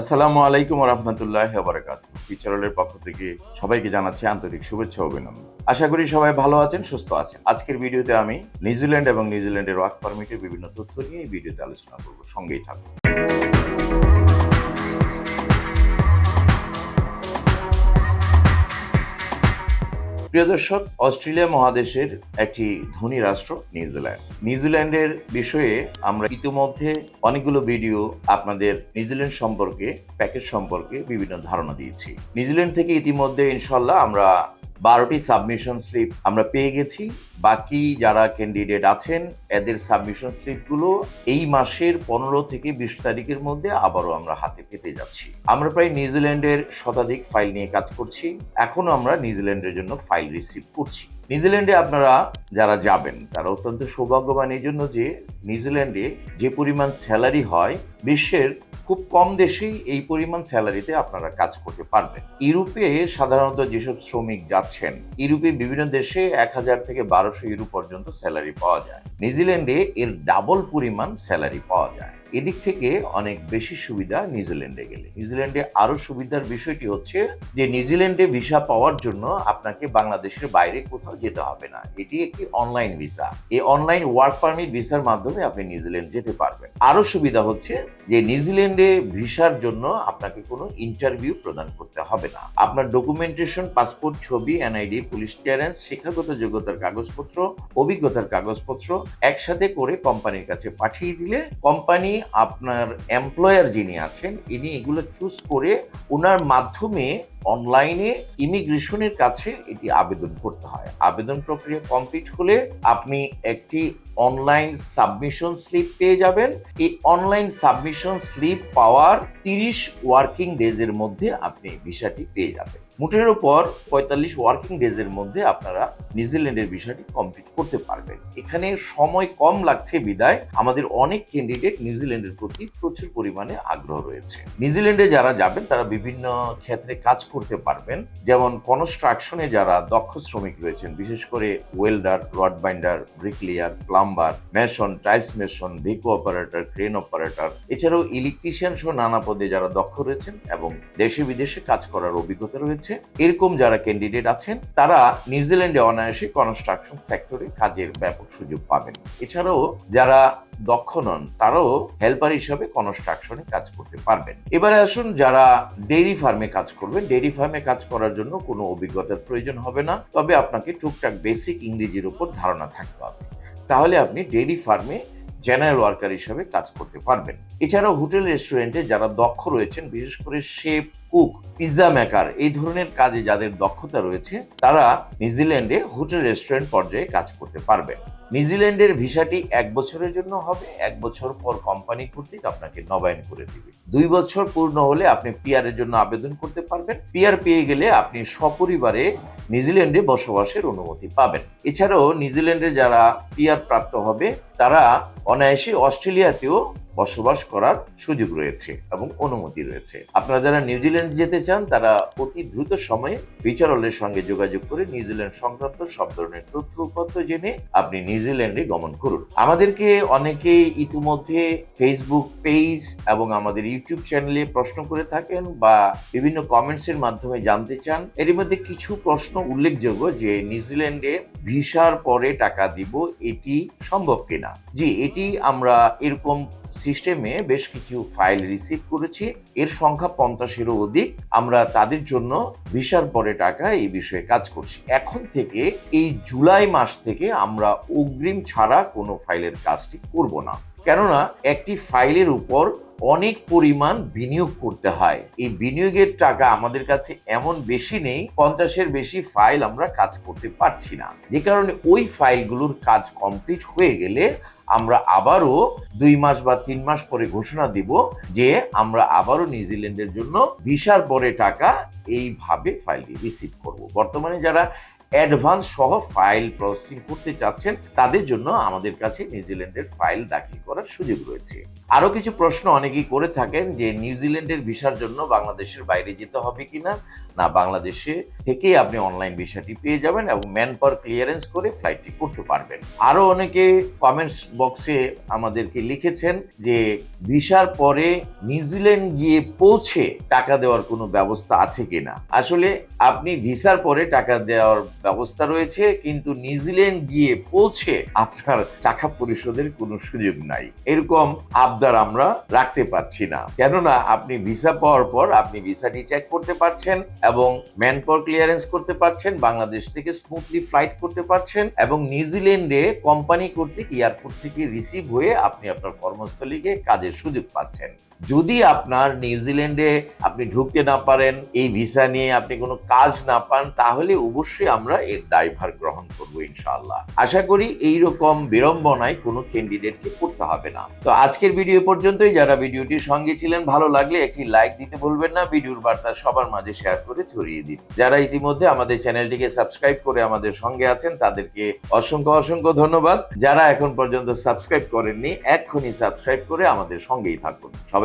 আসসালামু আলাইকুম রহমতুল্লাহ বারাকাত ফিচারলের পক্ষ থেকে সবাইকে জানাচ্ছি আন্তরিক শুভেচ্ছা অভিনন্দন। আশা করি সবাই ভালো আছেন, সুস্থ আছেন। আজকের ভিডিওতে আমি নিউজিল্যান্ড এবং নিউজিল্যান্ডের ওয়ার্ক পারমিটের বিভিন্ন তথ্য নিয়ে এই ভিডিওতে আলোচনা করব। সঙ্গেই থাকুন। প্রিয় দর্শক, অস্ট্রেলিয়া মহাদেশের একটি ধনী রাষ্ট্র নিউজিল্যান্ড। নিউজিল্যান্ডের বিষয়ে আমরা ইতিমধ্যে অনেকগুলো ভিডিও আপনাদের নিউজিল্যান্ড সম্পর্কে, প্যাকেজ সম্পর্কে বিভিন্ন ধারণা দিয়েছি। নিউজিল্যান্ড থেকে ইতিমধ্যে ইনশাল্লাহ আমরা বারোটি সাবমিশন স্লিপ আমরা পেয়ে গেছি। বাকি যারা ক্যান্ডিডেট আছেন, এদের সাবমিশন স্লিপগুলো এই মাসের পনেরো থেকে বিশ তারিখের মধ্যে আবারও আমরা হাতে পেতে যাচ্ছি। আমরা প্রায় নিউজিল্যান্ডের শতাধিক ফাইল নিয়ে কাজ করছি। এখনও আমরা নিউজিল্যান্ডের জন্য ফাইল রিসিভ করছি। নিউজিল্যান্ডে আপনারা যারা যাবেন, তারা অত্যন্ত সৌভাগ্যবান। এই জন্য যে নিউজিল্যান্ডে যে পরিমাণ স্যালারি হয়, বিশ্বের খুব কম দেশেই এই পরিমাণ স্যালারিতে আপনারা কাজ করতে পারবেন। ইউরোপে সাধারণত যেসব শ্রমিক যাচ্ছেন, ইউরোপে বিভিন্ন দেশে এক হাজার থেকে বারোশো ইউরো পর্যন্ত স্যালারি পাওয়া যায়। নিউজিল্যান্ডে এর ডাবল পরিমাণ স্যালারি পাওয়া যায়। এদিক থেকে অনেক বেশি সুবিধা নিউজিল্যান্ডে গেলে। নিউজিল্যান্ডে আরও সুবিধার বিষয়টি হচ্ছে যে, নিউজিল্যান্ডে ভিসা পাওয়ার জন্য আপনাকে বাংলাদেশের বাইরে কোথাও যেতে হবে না। এটি একটি অনলাইন ভিসা এই অনলাইন ওয়ার্ক পারমিট ভিসার মাধ্যমে আপনি নিউজিল্যান্ড যেতে পারবেন। আরও সুবিধা হচ্ছে যে, নিউজিল্যান্ডে ভিসার জন্য আপনাকে কোনো ইন্টারভিউ প্রদান করতে হবে না। আপনার ডকুমেন্টেশন পাসপোর্ট ছবি এনআইডি পুলিশ ক্লিয়ারেন্স শিক্ষাগত যোগ্যতার কাগজপত্র, অভিজ্ঞতার কাগজপত্র একসাথে করে কোম্পানির কাছে পাঠিয়ে দিলে কোম্পানি আপনার এমপ্লয়ার যিনি আছেন, ইনি এগুলো চুজ করে ওনার মাধ্যমে অনলাইনে ইমিগ্রেশনের কাছে এটি আবেদন করতে হয়। আবেদন প্রক্রিয়া কমপ্লিট হলে আপনি একটি অনলাইন সাবমিশন স্লিপ পেয়ে যাবেন। এই অনলাইন সাবমিশন স্লিপ পাওয়ার তিরিশ ওয়ার্কিং ডেজের মধ্যে আপনি ভিসাটি পেয়ে যাবেন। মুঠের উপর পঁয়তাল্লিশ ওয়ার্কিং ডেজের মধ্যে আপনারা নিউজিল্যান্ডের বিষয়টি কমপ্লিট করতে পারবেন। এখানে সময় কম লাগছে বিদায়। আমাদের অনেক ক্যান্ডিডেট নিউজিল্যান্ডের প্রতি প্রচুর পরিমাণে আগ্রহ রয়েছে। নিউজিল্যান্ডে যারা যাবেন, তারা বিভিন্ন ক্ষেত্রে কাজ করতে পারবেন। যেমন কনস্ট্রাকশনে যারা দক্ষ শ্রমিক রয়েছেন, বিশেষ করে welder rod binder bricklayer plumber mason tiles mason ভিকো operator crane operator এছাড়াও ইলেকট্রিশিয়ান সহ নানা পদে যারা দক্ষ রয়েছেন এবং দেশে বিদেশে কাজ করার অভিজ্ঞতা রয়েছে। এরকম যারা ক্যান্ডিডেট আছেন, তারা নিউজিল্যান্ডে অনায়াসে কনস্ট্রাকশন সেক্টরে কাজের ব্যাপক সুযোগ পাবেন। এছাড়াও যারা দক্ষ নন, তারাও হেল্পার হিসাবে কনস্ট্রাকশনে কাজ করতে পারবেন। এবারে আসুন যারা ডেইরি ফার্মে কাজ করবে ডেইরি ফার্মে কাজ করার জন্য কোনো অভিজ্ঞতার প্রয়োজন হবে না। তবে আপনাকে টুকটাক বেসিক ইংরেজির উপর ধারণা থাকতে হবে। তাহলে আপনি ডেইরি ফার্মে জেনারেল ওয়ার্কার হিসাবে কাজ করতে পারবেন। এছাড়াও হোটেল রেস্টুরেন্টে যারা দক্ষ রয়েছেন, বিশেষ করে শেফ কুক, পিৎজা মেকার এই ধরনের কাজে যাদের দক্ষতা রয়েছে, তারা নিউজিল্যান্ডে হোটেল রেস্টুরেন্ট পর্যায়ে কাজ করতে পারবেন নিউজিল্যান্ডের ভিসাটি এক বছরের জন্য হবে, এক বছর পর কোম্পানি কর্তৃক আপনাকে নবায়ন করে দিবে। দুই বছর পূর্ণ হলে আপনি পিয়ারের জন্য আবেদন করতে পারবেন। পিয়ার পেয়ে গেলে আপনি সপরিবারে নিউজিল্যান্ডে বসবাসের অনুমতি পাবেন। এছাড়াও নিউজিল্যান্ডে যারা পিআর প্রাপ্ত হবে, তারা অনায়াসে অস্ট্রেলিয়াতেও বসবাস করার সুযোগ রয়েছে এবং অনুমতি রয়েছে। আপনারা যারা নিউজিল্যান্ড যেতে চান, তারা অতি দ্রুত সময়ে বিচারলের সঙ্গে যোগাযোগ করে নিউজিল্যান্ড সংক্রান্ত সব ধরনের তথ্য উপাত্ত জেনে আপনি নিউজিল্যান্ডে গমন করুন। আমাদেরকে অনেকে ইতিমধ্যে ফেসবুক পেজ এবং আমাদের ইউটিউব চ্যানেলে প্রশ্ন করে থাকেন বা বিভিন্ন কমেন্টসের মাধ্যমে জানতে চান। এর মধ্যে কিছু প্রশ্ন উল্লেখযোগ্য যে নিউজিল্যান্ডে ভিসার পরে টাকা দিব, এটি সম্ভব কিনা? জি, এটি আমরা এরকম সিস্টেমে বেশ কিছু ফাইল রিসিভ করেছি। এর সংখ্যা পঞ্চাশেরও অধিক। আমরা তাদের জন্য ভিসার পরে টাকা এই বিষয়ে কাজ করছি। এখন থেকে এই জুলাই মাস থেকে আমরা অগ্রিম ছাড়া কোনো ফাইলের কাজটি করব না। কেননা, একটি ফাইলের উপর অনেক পরিমাণ বিনিয়োগ করতে হয়। এই বিনিয়োগের টাকা আমাদের কাছে এমন বেশি নেই, পঞ্চাশের বেশি ফাইল আমরা কাজ করতে পারছি না। যে কারণে ওই ফাইলগুলোর কাজ কমপ্লিট হয়ে গেলে আমরা আবারও দুই মাস বা তিন মাস পরে ঘোষণা দিব যে আমরা আবারও নিউজিল্যান্ডের জন্য ভিসার পরে টাকা এইভাবে ফাইলটি রিসিভ করব। বর্তমানে যারা অ্যাডভান্স সহ ফাইল প্রসেসিং করতে চাচ্ছেন, তাদের জন্য আমাদের কাছে নিউজিল্যান্ডের ফাইল দাখিল করার সুযোগ রয়েছে। আরও কিছু প্রশ্ন অনেকেই করে থাকেন যে, নিউজিল্যান্ডের ভিসার জন্য বাংলাদেশের বাইরে যেতে হবে কিনা? না, বাংলাদেশে থেকেই আপনি অনলাইন ভিসাটি পেয়ে যাবেন এবং ম্যান পাওয়ার ক্লিয়ারেন্স করে ফ্লাইটটি করতে পারবেন। আরও অনেকে কমেন্টস বক্সে আমাদেরকে লিখেছেন যে ভিসার পরে নিউজিল্যান্ড গিয়ে পৌঁছে টাকা দেওয়ার কোনো ব্যবস্থা আছে কিনা? আসলে আপনি ভিসার পরে টাকা দেওয়ার ব্যবস্থা রয়েছে, কিন্তু নিউজিল্যান্ড গিয়ে পৌঁছে আপনার টাকা পরিশোধের কোনো সুযোগ নাই। এরকম আবদার আমরা রাখতে পারছি না। কেননা আপনি ভিসা পাওয়ার পর আপনি ভিসাটি চেক করতে পারছেন এবং ম্যান পাওয়ার ক্লিয়ারেন্স করতে পারছেন, বাংলাদেশ থেকে স্মুথলি ফ্লাইট করতে পারছেন এবং নিউজিল্যান্ডে কোম্পানি কর্তৃক এয়ারপোর্ট থেকে রিসিভ হয়ে আপনি আপনার কর্মস্থলীকে কাজের সুযোগ পাচ্ছেন। যদি আপনার নিউজিল্যান্ডে আপনি ঢুকতে না পারেন, এই ভিসা নিয়ে আপনি কোনো কাজ না পান, তাহলে অবশ্যই আমরা এর দায়ভার গ্রহণ করব ইনশাআল্লাহ। আশা করি এই রকম বিড়ম্বনায় কোনো ক্যান্ডিডেটকে পড়তে হবে না। তো আজকের ভিডিও পর্যন্তই। যারা ভিডিওটির সঙ্গে ছিলেন, ভালো লাগলে একটি লাইক দিতে ভুলবেন না। ভিডিওর বার্তা সবার মাঝে শেয়ার করে ছড়িয়ে দিন। যারা ইতিমধ্যে আমাদের চ্যানেলটিকে সাবস্ক্রাইব করে আমাদের সঙ্গে আছেন, তাদেরকে অসংখ্য অসংখ্য ধন্যবাদ। যারা এখন পর্যন্ত সাবস্ক্রাইব করেননি, এক্ষুনি সাবস্ক্রাইব করে আমাদের সঙ্গেই থাকুন।